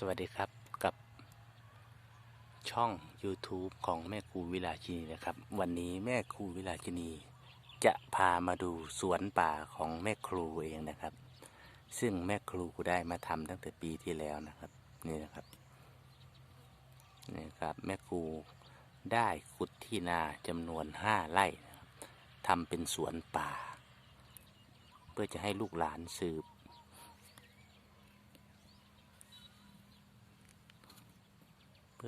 สวัสดีครับกับช่อง YouTube ของแม่ครูวิลาชินีนะครับ วันนี้แม่ครูวิลาชินี จะพามาดูสวนป่าของแม่ครูเองนะครับ ซึ่งแม่ครูได้มาทำตั้งแต่ปีที่แล้วนะครับนี่นะครับนี่ครับแม่ครูได้ขุดที่นาจำนวนห้าไร่ทำเป็นสวนป่า เพื่อจะให้ลูกหลานสืบ เ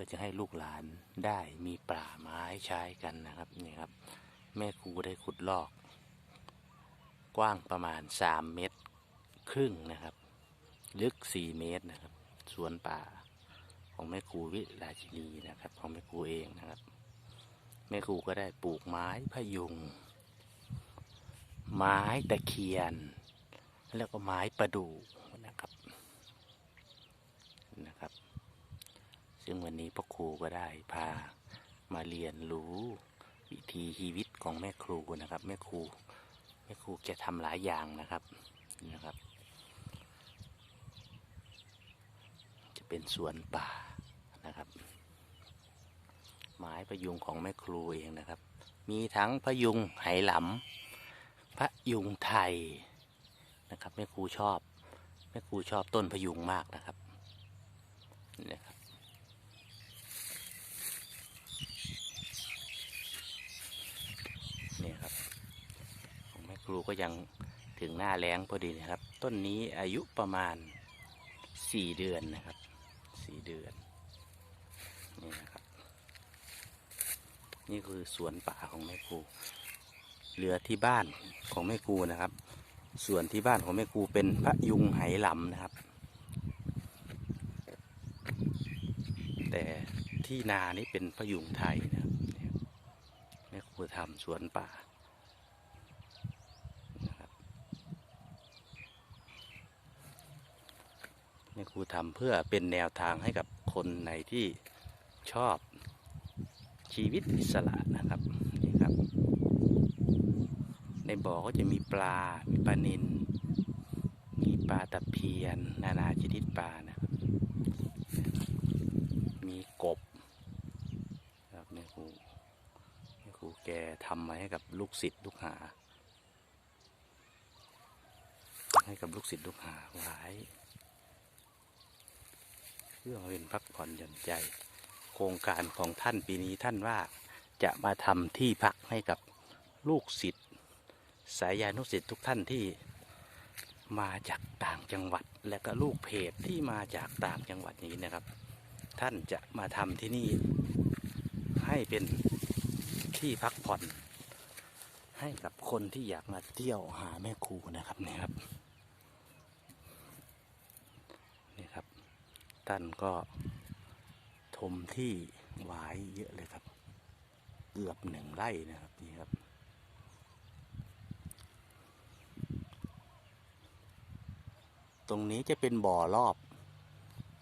พื่อจะให้ลูกหลานได้มีป่าไม้ใช้กันนะครับนี่ครับ แม่ครูได้ขุดลอก กว้างประมาณ 3 เมตรครึ่งนะครับ ลึก 4 เมตรนะครับสวนป่าของแม่ครูวิราชินีนะครับ ของแม่ครูเองนะครับแม่ครูก็ได้ปลูกไม้พะยุง ไม้ตะเคียน แล้วก็ไม้ประดู่นะครับนะครับ ซึ่งวันนี้พ่อครูก็ได้พามาเรียนรู้วิธีชีวิตของแม่ครูนะครับ แม่ครูแม่ครูแกทำหลายอย่างนะครับนี่นะครับ จะเป็นสวนป่านะครับ ไม้พยุงของแม่ครูเองนะครับ มีทั้งพยุงไหหลำพยุงไทยนะครับแม่ครูชอบแม่ครูชอบต้นพยุงมากนะครับนี่นะครับ เนี่ยครับ ของแม่ครู ก็ยังถึงหน้าแล้งพอดีนะครับ ต้นนี้อายุประมาณสี่เดือนนะครับสี่เดือนนี่นะครับ นี่คือสวนป่าของแม่ครูเหลือที่บ้านของแม่ครูนะครับ ส่วนที่บ้านของแม่ครูเป็นพระยุงไหหลำนะครับ แต่ที่นานี่เป็นพระยุงไทยนะครับแม่ครูทำสวนป่านะครับ แม่ครูทำเพื่อเป็นแนวทางให้กับคนในที่ชอบชีวิตอิสระนะครับนี่ครับ ในบ่อก็จะมีปลา มีปลานิลมีปลาตะเพียน นานาชนิดปลานะครับ มีกบครับแม่ครูแม่ครูแกทำมาให้กับลูกศิษย์ลูกหา ให้กับลูกศิษย์ลูกหาไว้ เพื่อมาเป็นพักผ่อนหย่อนใจ โครงการของท่านปีนี้ท่านว่าจะมาทำที่พักให้กับลูกศิษย์สายยานุศิษย์ทุกท่านที่มาจากต่างจังหวัดและก็ลูกเพจที่มาจากต่างจังหวัดนี้นะครับ ท่านจะมาทำที่นี่ให้เป็นที่พักผ่อน ให้กับคนที่อยากมาเที่ยวหาแม่ครูนะครับเนี่ยครับนี่ครับ ท่านก็ทมที่ไว้เยอะเลยครับ เกือบหนึ่งไร่นะครับนี่ครับ ตรงนี้จะเป็นบ่อรอบ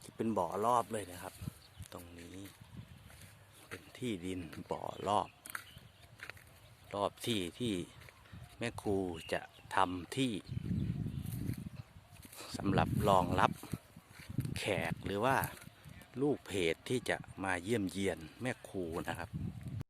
จะเป็นบ่อรอบเลยนะครับ ตรงนี้ เป็นที่ดินบ่อรอบ รอบที่ที่แม่ครูจะทำที่สำหรับรองรับ แขกหรือว่าลูกเพจที่จะมาเยี่ยมเยียนแม่ครูนะครับ